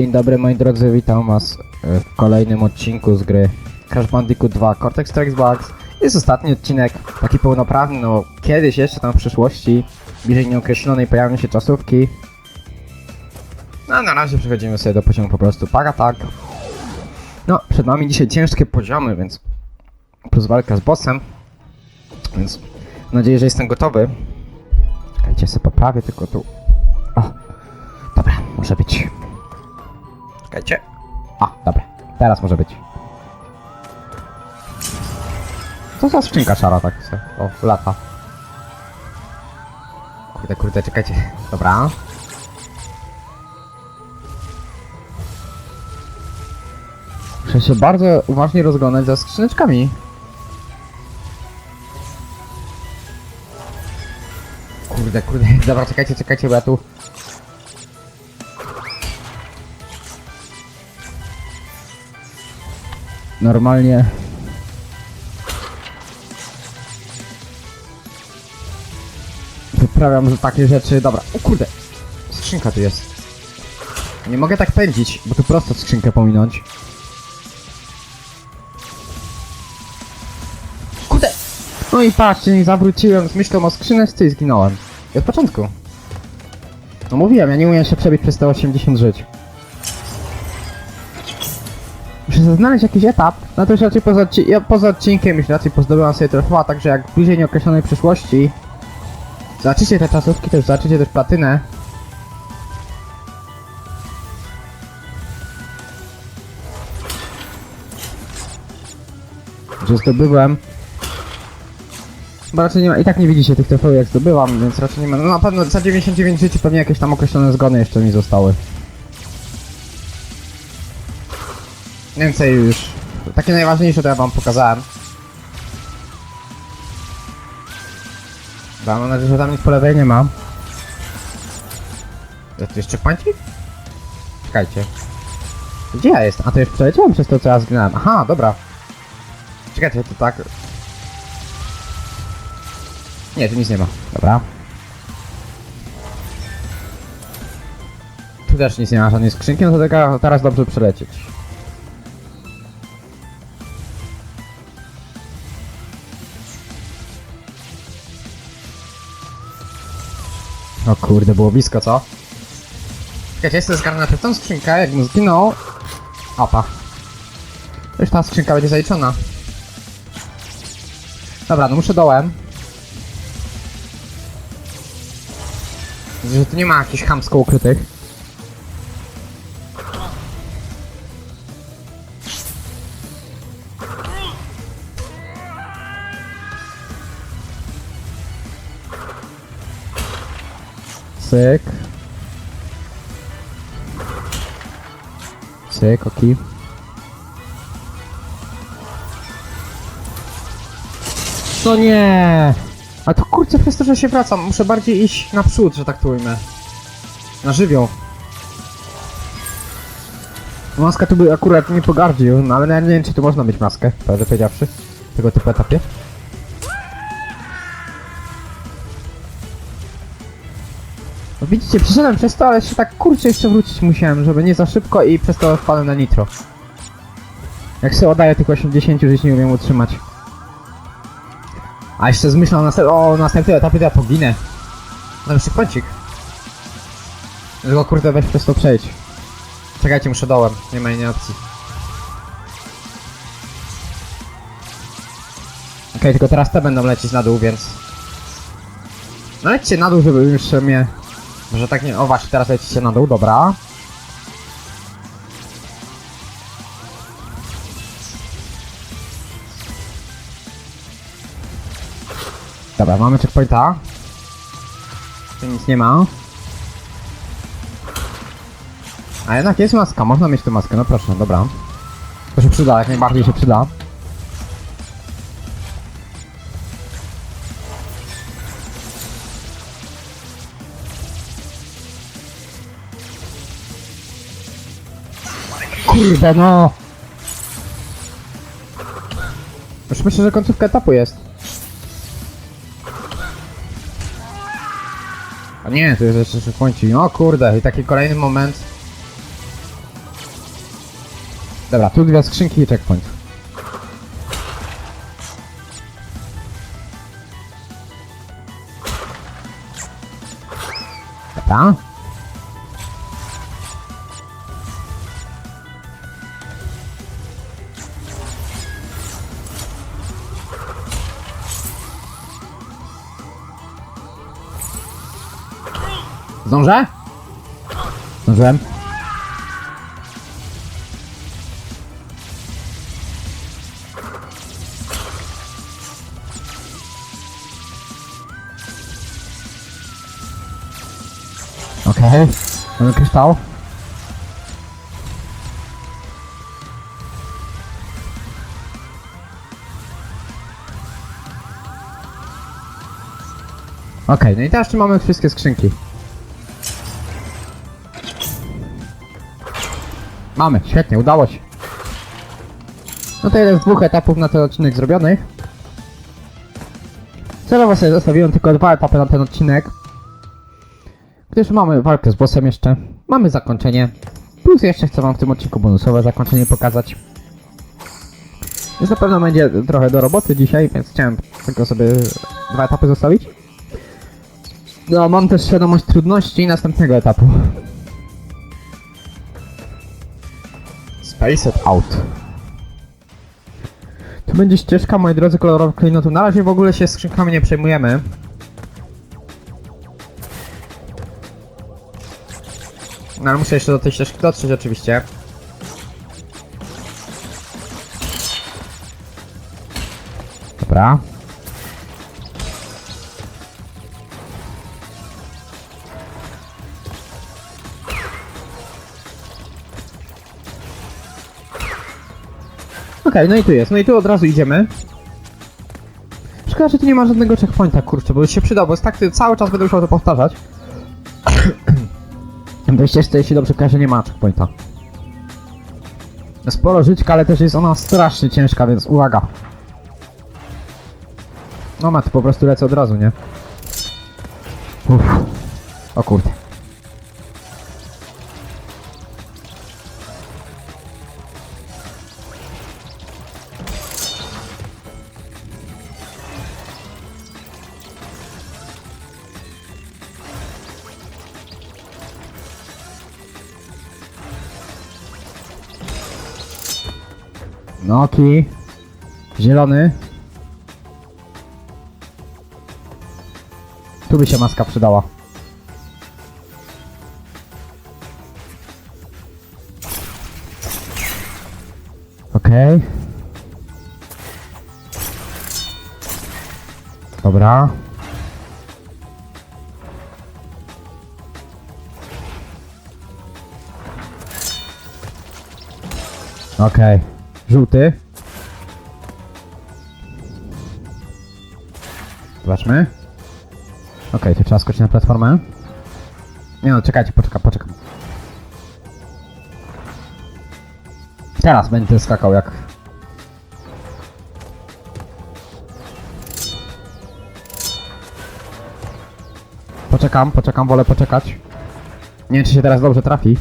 Dzień dobry moi drodzy, witam was e, w kolejnym odcinku z gry Crash Bandicoot 2 Cortex Strikes Back. Jest ostatni odcinek, taki pełnoprawny, no kiedyś jeszcze tam w przyszłości, bliżej nieokreślonej pojawią się czasówki. No na razie przechodzimy sobie do poziomu po prostu para tak. No, przed nami dzisiaj ciężkie poziomy, więc plus walka z bossem, więc mam nadzieję, że jestem gotowy. Czekajcie, sobie poprawię tylko tu. O, dobra, może być. Czekajcie. A, dobra. Teraz może być. Co za skrzynka szara tak se? O, lata. Kurde, kurde, czekajcie. Dobra. Muszę się bardzo uważnie rozglądać za skrzyneczkami. Kurde, kurde. Dobra, czekajcie, czekajcie, bo ja tu normalnie wyprawiam że takie rzeczy. Dobra, o kurde, skrzynka tu jest. Nie mogę tak pędzić, bo tu prosto skrzynkę pominąć. Kurde! No i patrzcie, nie zawróciłem z myślą o skrzyneczce i zginąłem. I od początku. No mówiłem, ja nie umiem się przebić przez te 80 żyć. Muszę znaleźć jakiś etap, no to już raczej poza, ja poza odcinkiem już raczej pozdobyłam sobie trofea, także jak w bliżej nieokreślonej przyszłości zobaczycie te czasówki, już zobaczycie też platynę. Że zdobyłem. Bo raczej nie ma, i tak nie widzicie tych trofeów jak zdobyłam, więc raczej nie ma, no na pewno za 99 życi pewnie jakieś tam określone zgony jeszcze mi zostały. Więcej już. Takie najważniejsze to ja wam pokazałem. Dobra, mam nadzieję, że tam nic po lewej nie ma. Jest tu jeszcze pańcik? Czekajcie. Gdzie ja jestem? A to już przeleciałem przez to, co ja zginąłem. Aha, dobra. Czekajcie, to tak... Nie, tu nic nie ma. Dobra. Tu też nic nie ma, żadnej skrzynki, no to taka, teraz dobrze przelecieć. O kurde, było blisko, co? Czekajcie, jestem zgarnę najpierw tą skrzynkę, jakbym zginął... Opa. Już ta skrzynka będzie zaliczona. Dobra, no muszę dołem. Widzę, że tu nie ma jakichś chamsko ukrytych. Cyk. Cyk, oki. To nie! A to kurczę, przez to, że się wracam, muszę bardziej iść naprzód, że tak to ujmę. Na żywioł. Maska tu by akurat nie pogardził, no ale nie wiem, czy tu można mieć maskę, prawdę powiedziawszy, w tego typu etapie. Widzicie, przeszedłem przez to, ale się tak kurczę jeszcze wrócić musiałem, żeby nie za szybko i przez to wpadłem na nitro. Jak sobie oddaję tych 80, że się nie umiem utrzymać. A jeszcze z myślą o, następ o następnym etapie to ja poginę. No jeszcze kącik. Tylko kurde weź przez to przejść. Czekajcie, muszę dołem, nie ma innej opcji. Okej, tylko teraz te będą lecieć na dół, więc... No lećcie na dół, żeby już mnie... Może tak nie... O właśnie, teraz lecicie na dół, dobra. Dobra, mamy checkpointa. Tu nic nie ma. A jednak jest maska, można mieć tę maskę, no proszę, dobra. To się przyda, jak najbardziej się przyda. Kurde no! Już myślę, że końcówka etapu jest. A nie, to jest jeszcze checkpoinci. No kurde, i taki kolejny moment. Dobra, tu dwie skrzynki i checkpoint. Dobra. Zdążę? Zdążyłem. Okej, mamy kryształ. Okej, no i teraz czy mamy wszystkie skrzynki? Mamy, świetnie, udało się. No to jeden z dwóch etapów na ten odcinek zrobionych. Celowo sobie zostawiłem tylko dwa etapy na ten odcinek. Gdyż mamy walkę z bossem jeszcze, mamy zakończenie, plus jeszcze chcę wam w tym odcinku bonusowe zakończenie pokazać. Więc na pewno będzie trochę do roboty dzisiaj, więc chciałem tylko sobie dwa etapy zostawić. No, mam też świadomość trudności następnego etapu. Space it out. Tu będzie ścieżka, moi drodzy, kolorowych klejnotów. Na razie w ogóle się skrzynkami nie przejmujemy. No ale muszę jeszcze do tej ścieżki dotrzeć oczywiście. Dobra. Okej, no i tu jest. No i tu od razu idziemy. Szkoda, że tu nie ma żadnego checkpointa, kurczę, bo już się przydał, bo jest tak, ty cały czas będę musiał to powtarzać. W ścieżce, jeśli dobrze kojarzę, nie ma checkpointa. Sporo żyćka, ale też jest ona strasznie ciężka, więc uwaga. No ma, to po prostu lecę od razu, nie? Uff. O kurde. Noki. Zielony. Tu by się maska przydała. Okej. Dobra. Okej. Żółty. Zobaczmy. Okej, to trzeba skoczyć na platformę. Nie no, czekajcie, poczekam, poczekam. Teraz będę skakał jak... Poczekam, poczekam, wolę poczekać. Nie wiem, czy się teraz dobrze trafi.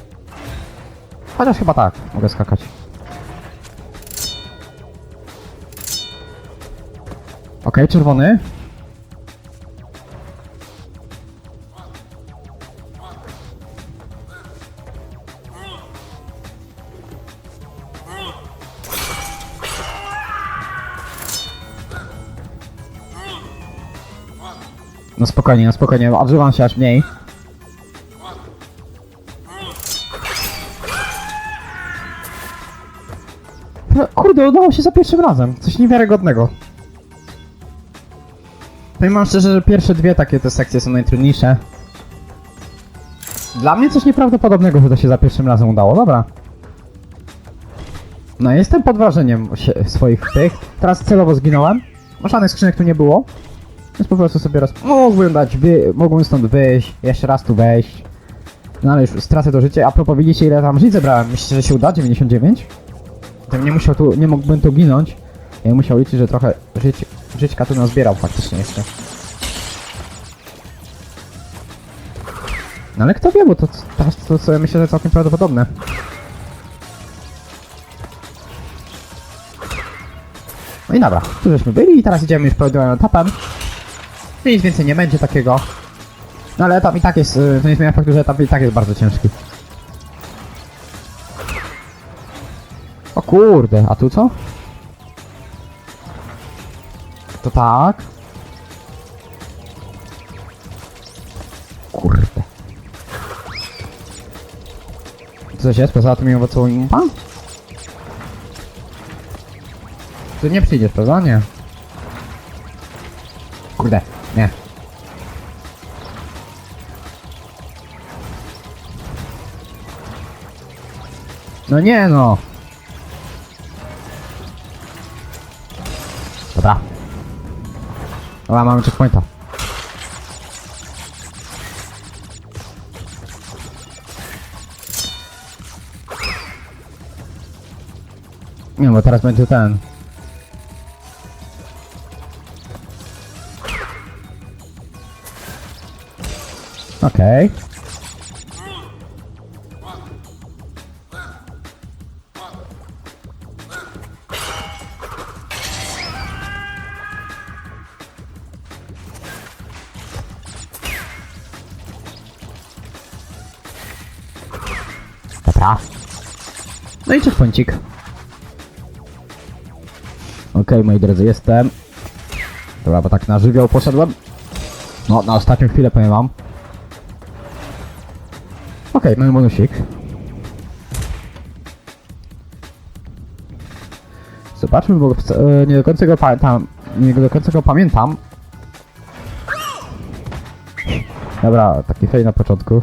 Chociaż chyba tak, mogę skakać. Czerwony. No spokojnie, no spokojnie, odżywam się aż mniej. No, Kurde, udało się za pierwszym razem. Coś niewiarygodnego. Powiem szczerze, że pierwsze dwie takie te sekcje są najtrudniejsze. Dla mnie coś nieprawdopodobnego, że to się za pierwszym razem udało. Dobra. No, jestem pod wrażeniem swoich tych. Teraz celowo zginąłem. Żadnych skrzynek tu nie było. Więc po prostu sobie raz... Mógłbym dać wy... Stąd wyjść. Jeszcze raz tu wejść. No ale już stracę to życie. A propos, widzicie ile tam żyć zebrałem? Myślicie, że się uda? 99? Gdybym nie musiał tu... Nie mógłbym tu ginąć. Ja musiał liczyć, że trochę żyć, żyćka tu nazbierał faktycznie jeszcze. No ale kto wie, bo to, to, to, to myślę, że całkiem prawdopodobne. No i dobra, tu żeśmy byli i teraz idziemy już prawidłowym etapem. Nic więcej nie będzie takiego. No ale etap i tak jest, y, to nie zmienia faktu, że etap i tak jest bardzo ciężki. O kurde, a tu co? To tak. Kurde. Co jest poza tym owocową impa? Tu nie przyjdziesz, prawda? Nie. Kurde, nie. No nie no. Dobra, mamy checkpointa. Nie, bo teraz będzie ten. Okej. Dobra. No i checkpointik. Okej, moi drodzy, jestem. Dobra, bo tak na żywioł poszedłem. No, na ostatnią chwilę powiem wam. Okej, mamy bonusik. Zobaczmy, bo e, nie do końca go pamiętam. Nie do końca go pamiętam. Dobra, taki fej na początku.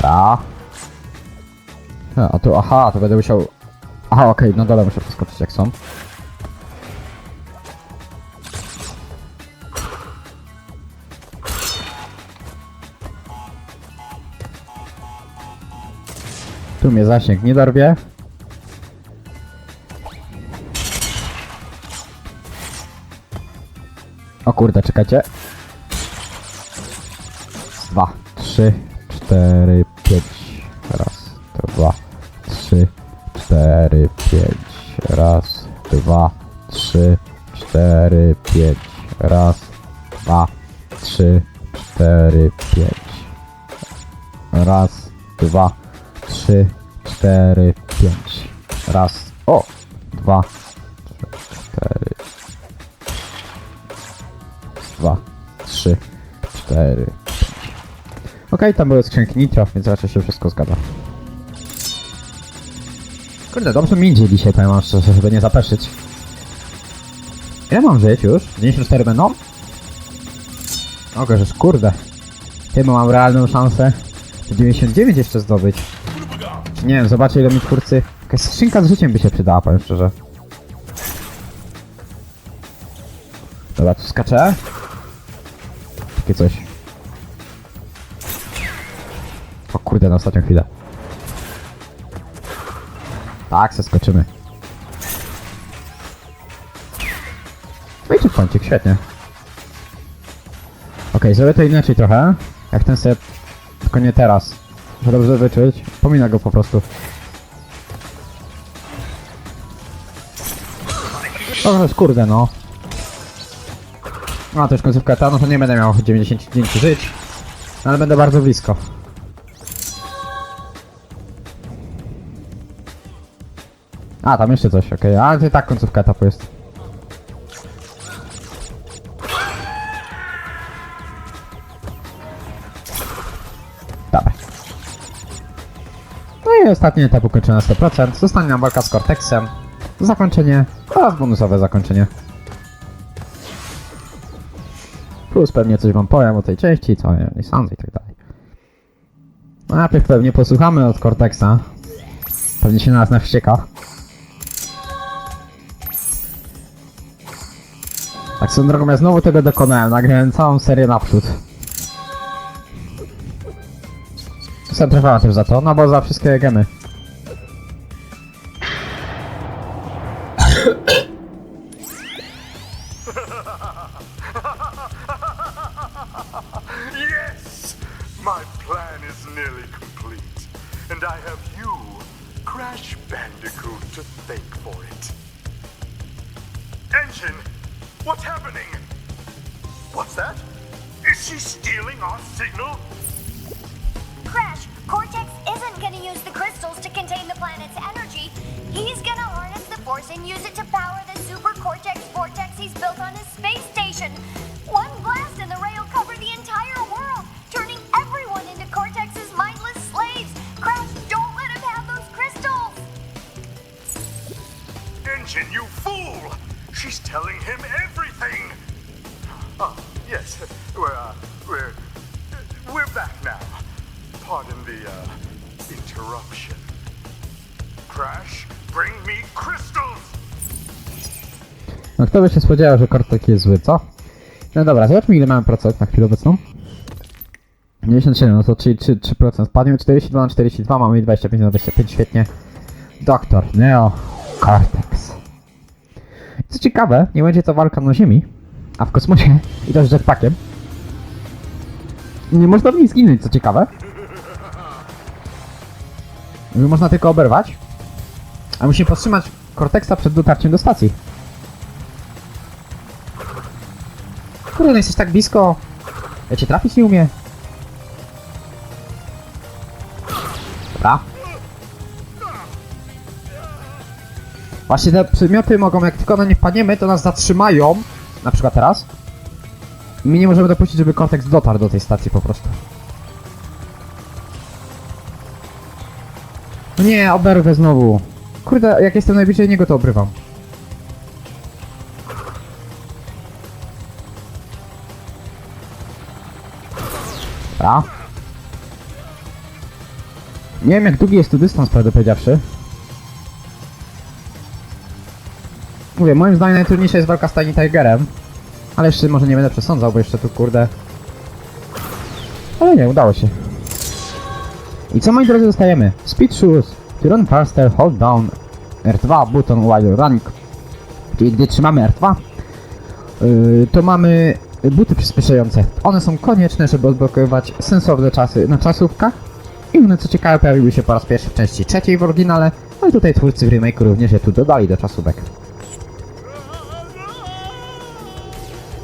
Dobra. A, tu, aha, to będę musiał... Aha, okej, na dole muszę przeskoczyć jak są. Tu mnie zasięg nie dorwie. O kurde, czekajcie. Dwa, trzy, cztery, pięć. Raz, dwa, trzy, cztery, pięć. Raz, dwa, trzy, cztery, pięć. Raz, dwa, trzy, cztery, pięć. Raz, dwa, trzy, cztery, pięć. Raz, o, dwa, trzy, cztery, dwa, trzy, cztery, Okej, tam były skrzynki nitro, więc raczej się wszystko zgadza. Kurde, dobrze mi idzie dzisiaj, powiem wam szczerze, żeby nie zapeszyć. Ile mam żyć już? 94 będą? Mogę, że kurde. Chyba mam realną szansę 99 jeszcze zdobyć. Nie wiem, zobaczę ile mi twórcy... Jakaś skrzynka z życiem by się przydała, powiem szczerze. Dobra, tu skaczę. Takie coś. O kurde, na ostatnią chwilę. Tak, zeskoczymy. No i checkpointik, świetnie. Okej, zrobię to inaczej trochę. Jak ten set, tylko nie teraz. Muszę dobrze wyczuć. Pomina go po prostu. O, kurde no. A, to już końcówka ta, no to nie będę miał 99 żyć. Ale będę bardzo blisko. A, tam jeszcze coś, okej, ale to i tak końcówka etapu jest. Dobra. No i ostatni etap ukończony na 100%. Zostanie nam walka z Cortexem. Zakończenie oraz bonusowe zakończenie. Plus pewnie coś wam powiem o tej części, co nie sądzę i tak dalej. No, Najpierw pewnie posłuchamy od Cortexa. Pewnie się na nas nawścieka. Tak swoją drogą, ja znowu tego dokonałem, nagrałem całą serię naprzód. Jestem trafała też za to, no bo za wszystkie geny. yes! My plan I Crash Bandicoot. Engine! What's happening? What's that? Is she stealing our signal? Crash, Cortex isn't gonna use the crystals to contain the planet's energy. He's gonna harness the force and use it to power the super Cortex vortex he's built on his space station. One blast and the ray will cover the entire world, turning everyone into Cortex's mindless slaves. Crash, don't let him have those crystals! Engine, you fool! She's telling him everything! We're, uh, we're, we're back now. Pardon the, uh, interruption. Crash, bring me crystals! No kto by się spodziewał, że Cortex jest zły, co? No dobra, zobaczmy ile mamy procent na chwilę obecną. 97, no to 3, 3, 3%. Spadnie 42 na 42, mamy 25 na 25, świetnie. Doktor, Neo, Cortex. Co ciekawe, nie będzie to walka na ziemi, a w kosmosie i to z jetpackiem. Nie można w niej zginąć, co ciekawe. Można tylko oberwać. A musimy powstrzymać Cortexa przed dotarciem do stacji. Kurde, no jesteś tak blisko. Ja cię trafić nie umie. Dobra. Właśnie te przedmioty mogą, jak tylko na nie wpadniemy, to nas zatrzymają. Na przykład teraz. My nie możemy dopuścić, żeby Cortex dotarł do tej stacji po prostu. No nie, oberwę znowu. Kurde, jak jestem najbliżej niego, to obrywam. Dobra. Nie wiem jak długi jest tu dystans, prawdę powiedziawszy. Mówię, moim zdaniem najtrudniejsza jest walka z Tiny Tigerem. Ale jeszcze może nie będę przesądzał, bo jeszcze tu kurde... Ale nie, udało się. I co moi drodzy dostajemy? Speed Shoes. To faster, hold down R2 button while running. Czyli gdy trzymamy R2, yy, to mamy buty przyspieszające. One są konieczne, żeby odblokowywać sensowne czasy na czasówkach. I one co ciekawe pojawiły się po raz pierwszy w części trzeciej w oryginale, ale tutaj twórcy w remake'u również je tu dodali do czasówek.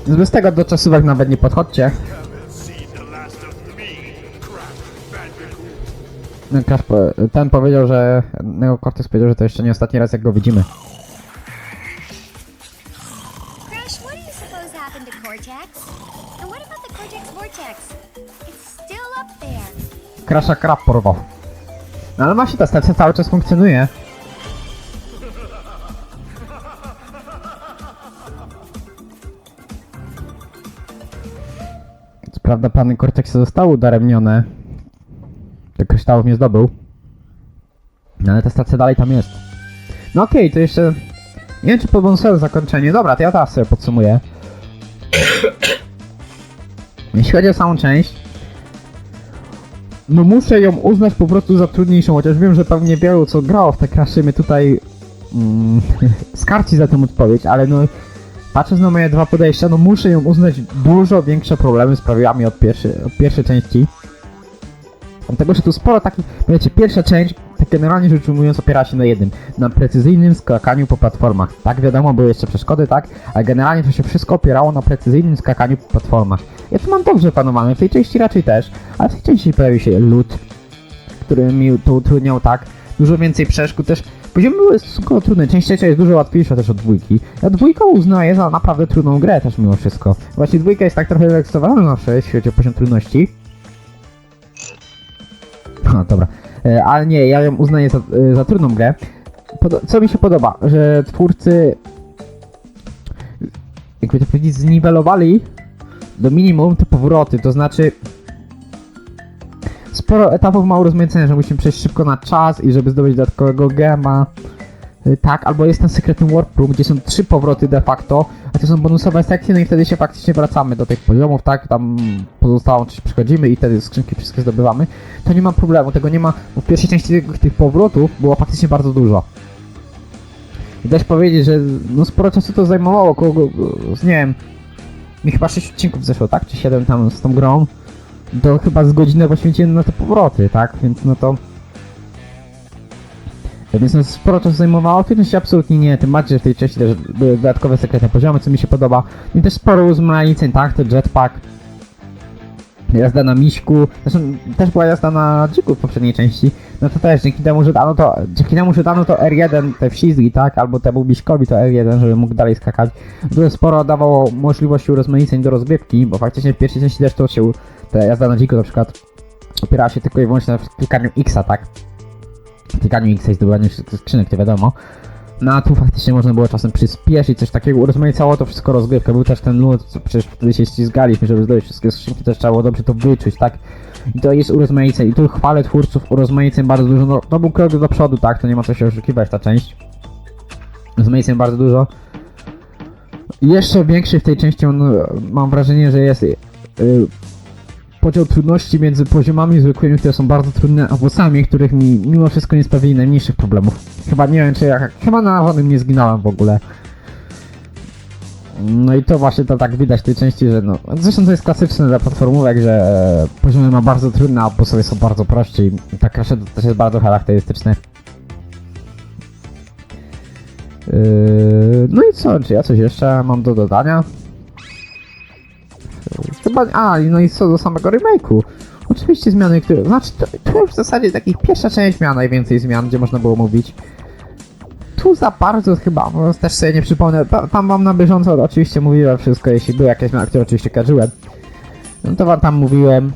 Bez tego do czasówek nawet nie podchodźcie. Crash. No, po- Ten powiedział, że... Neo Cortex powiedział, że to jeszcze nie ostatni raz jak go widzimy. Crash, what do you suppose happened to Cortex? And what about the Cortex vortex? It's still up there. Crasha krab porwał. No ale właśnie ta stacja cały czas funkcjonuje. Prawda plany Cortexa zostały udaremnione. Do kryształów nie zdobył. No ale ta stacja dalej tam jest. No okej, to jeszcze... Nie wiem czy po bonusowe zakończenie. Dobra, to ja teraz sobie podsumuję. Jeśli chodzi o samą część, no muszę ją uznać po prostu za trudniejszą, chociaż wiem, że pewnie wielu co grało w te crashy mnie tutaj mm, skarci za tę odpowiedź, ale no patrząc na moje dwa podejścia, no muszę ją uznać dużo większe problemy sprawiła mi od, od pierwszej części. Dlatego, że tu sporo takich, wiecie, pierwsza część, tak generalnie rzecz ujmując, opiera się na jednym, na precyzyjnym skakaniu po platformach. Tak, wiadomo, były jeszcze przeszkody, tak, ale generalnie to się wszystko opierało na precyzyjnym skakaniu po platformach. Ja to mam dobrze panowane, w tej części raczej też, ale w tej części pojawił się lód, który mi to utrudniał, tak, dużo więcej przeszkód też. Poziomy były stosunkowo trudne, część trzecia jest dużo łatwiejsza też od dwójki. Ja dwójkę uznaję za naprawdę trudną grę też mimo wszystko. Właśnie dwójka jest tak trochę relaksowana jeśli chodzi o poziom trudności. No dobra, E, ale nie, ja ją uznaję za, e, za trudną grę. Co mi się podoba, że twórcy jakby to powiedzieć, zniwelowali do minimum te powroty, to znaczy sporo etapów ma urozmaicenia, że musimy przejść szybko na czas i żeby zdobyć dodatkowego gema. Y, Tak, albo jest ten sekretny warp room, gdzie są trzy powroty de facto, a to są bonusowe sekcje, no i wtedy się faktycznie wracamy do tych poziomów, tak, tam pozostałą część przechodzimy i wtedy skrzynki wszystkie zdobywamy. To nie ma problemu, tego nie ma, w pierwszej części tych, tych powrotów było faktycznie bardzo dużo. I też powiedzieć, że no sporo czasu to zajmowało, około, nie wiem, mi chyba 6 odcinków zeszło, tak, czy 7 tam z tą grą, to chyba z godzinę poświęciłem na te powroty, tak, więc no to Więc no, sporo czasu zajmowało, w części absolutnie nie, tym bardziej, że w tej części też były dodatkowe sekretne poziomy, co mi się podoba. I też sporo uzmraniceń, tak, to jetpack, jazda na miśku, zresztą też była jazda na dziku w poprzedniej części, no to też dzięki temu, że dano to, dzięki temu, że dano to R1, te wślizgi, tak, albo temu miśkowi to R1, żeby mógł dalej skakać, to sporo dawało możliwości urozmaiceń do rozgrywki, bo faktycznie w pierwszej części też to się, ta jazda na dziku na przykład, opierała się tylko i wyłącznie na klikaniu X, tak, klikaniu X i zdobywaniu skrzynek, to wiadomo, no a tu faktycznie można było czasem przyspieszyć, coś takiego, urozmaicało to wszystko rozgrywkę. Był też ten lód, co przecież wtedy się ścigaliśmy, żeby zdobyć wszystkie skrzynki, też trzeba było dobrze to wyczuć, tak? I to jest urozmaiceń. I tu chwalę twórców urozmaiceń bardzo dużo. No, to był krok do przodu, tak? To nie ma co się oszukiwać, ta część. Urozmaiceń bardzo dużo. Jeszcze większy w tej części, on, mam wrażenie, że jest yy, podział trudności między poziomami zwykłymi, które są bardzo trudne, a bossami, których mi mimo wszystko nie sprawili najmniejszych problemów. Chyba nie wiem, czy ja... Chyba na żadnym nie zginąłem w ogóle. No i to właśnie to tak widać w tej części, że no... Zresztą to jest klasyczne dla platformówek, że e, poziomy ma bardzo trudne, a bossowie są bardzo prości. I tak to też jest bardzo charakterystyczne. Yy, no i co, czy ja coś jeszcze mam do dodania? Chyba, a, no i co do samego remake'u. Oczywiście zmiany, które, znaczy to, to już w zasadzie takich pierwsza część miała najwięcej zmian, gdzie można było mówić. Tu za bardzo chyba, bo też sobie nie przypomnę, ta- tam wam na bieżąco oczywiście mówiłem wszystko, jeśli były jakieś zmiany, które oczywiście kojarzyłem. No to wam tam mówiłem.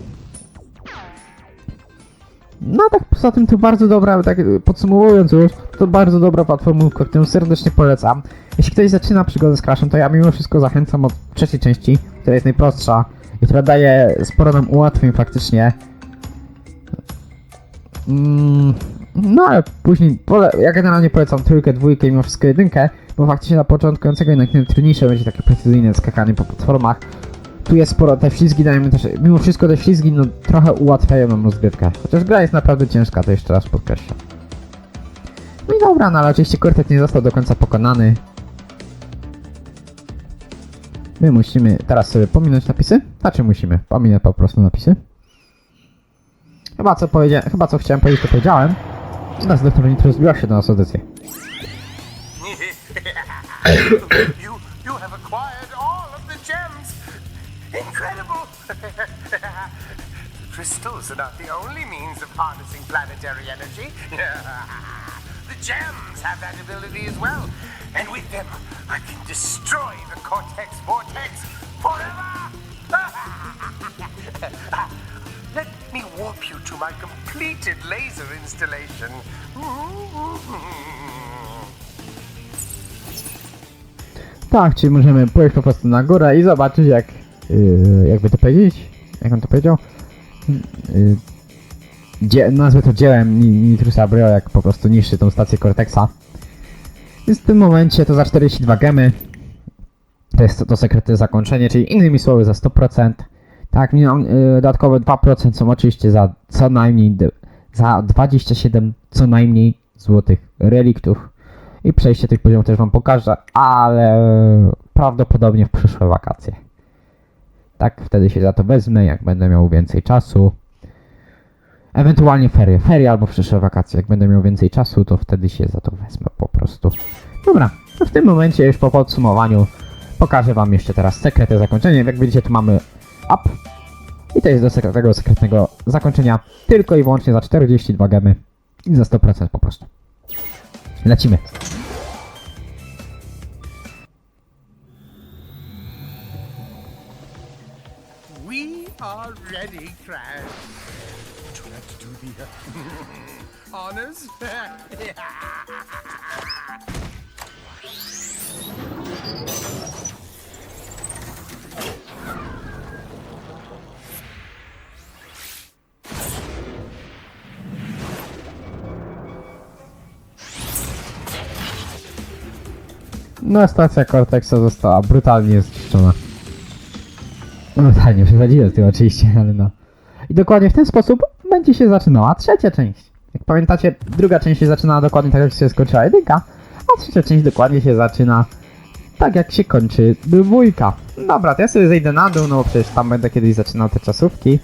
No tak poza tym to bardzo dobra, tak podsumowując już, to bardzo dobra platformówka, którą serdecznie polecam. Jeśli ktoś zaczyna przygodę z Crashem, to ja mimo wszystko zachęcam od trzeciej części, która jest najprostsza i która daje sporo nam ułatwień faktycznie. Mm, no ale później, pole, ja generalnie polecam trójkę, dwójkę i mimo wszystko jedynkę, bo faktycznie na początkującego jednak najtrudniejsze będzie takie precyzyjne skakanie po platformach. Tu jest sporo, te ślizgi dają mi też, mimo wszystko te ślizgi no trochę ułatwiają nam rozgrywkę. Chociaż gra jest naprawdę ciężka, to jeszcze raz podkreślę. No i dobra, no ale oczywiście Cortex nie został do końca pokonany. My musimy teraz sobie pominąć napisy? Znaczy musimy, pominę po prostu napisy. Chyba co powiedziałem, chyba co chciałem powiedzieć, to powiedziałem. Teraz doktor Nitro rozbiła się do nas audycję. Incredible. Crystals are not the only means of harnessing planetary energy. the gems have that ability as well. And with them, I can destroy the Cortex Vortex forever. Let me warp you to my completed laser installation. Tak, czyli możemy pójść po prostu na górę i zobaczyć jak, jakby to powiedzieć, jak on to powiedział, yy, dzie, nazwę to dziełem Ni- Nitrusa Brio, jak po prostu niszczy tą stację Cortexa. Więc w tym momencie to za 42 gemy, to jest to, to sekretne zakończenie, czyli innymi słowy za 100%. Tak, yy, dodatkowe 2% są oczywiście za co najmniej, za 27 co najmniej złotych reliktów. I przejście tych poziomów też wam pokażę, ale prawdopodobnie w przyszłe wakacje. Tak, wtedy się za to wezmę, jak będę miał więcej czasu. Ewentualnie ferie, ferie albo przyszłe wakacje. Jak będę miał więcej czasu, to wtedy się za to wezmę po prostu. Dobra, to w tym momencie już po podsumowaniu pokażę wam jeszcze teraz sekretne zakończenie. Jak widzicie, tu mamy up. I to jest do sekretnego, sekretnego zakończenia tylko i wyłącznie za 42 gemy i za 100% po prostu. Lecimy. We are ready, Crash. To do the uh, honors? No, stacja Cortexa została brutalnie zniszczona. Brutalnie, przesadziłem z tym oczywiście, ale no. I dokładnie w ten sposób będzie się zaczynała trzecia część. Jak pamiętacie, druga część się zaczyna dokładnie tak, jak się skończyła jedynka, a trzecia część dokładnie się zaczyna tak, jak się kończy dwójka. Dobra, to ja sobie zejdę na dół, no bo przecież tam będę kiedyś zaczynał te czasówki.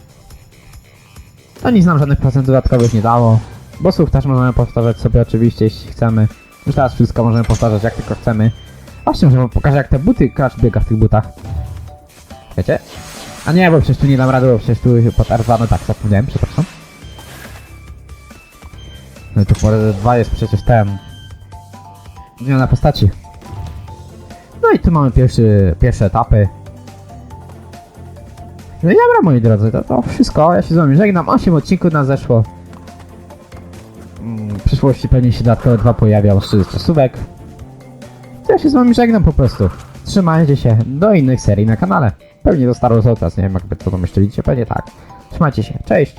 To nic nam żadnych procent dodatkowych nie dało. Bossów też możemy powtarzać sobie oczywiście, jeśli chcemy. Już teraz wszystko możemy powtarzać jak tylko chcemy. Właśnie, że pokażę jak te buty, klacz biega w tych butach. Wiecie? A nie, bo przecież tu nie dam rady, bo przecież tu pod R2, no tak, zapomniałem, przepraszam. No i tu po R2 jest przecież ten... Zmiana postaci. No i tu mamy pierwszy, pierwsze etapy. No i dobra, moi drodzy, to, to wszystko. Ja się z wami żegnam. 8 odcinków nas zeszło. Mm, W przyszłości pewnie się dodatkowo dwa pojawią z czasówek. To ja się z wami żegnam po prostu. Trzymajcie się do innych serii na kanale. Pewnie do Star Wars nie wiem jakby co jeszcze widzicie, pewnie tak. Trzymajcie się, cześć!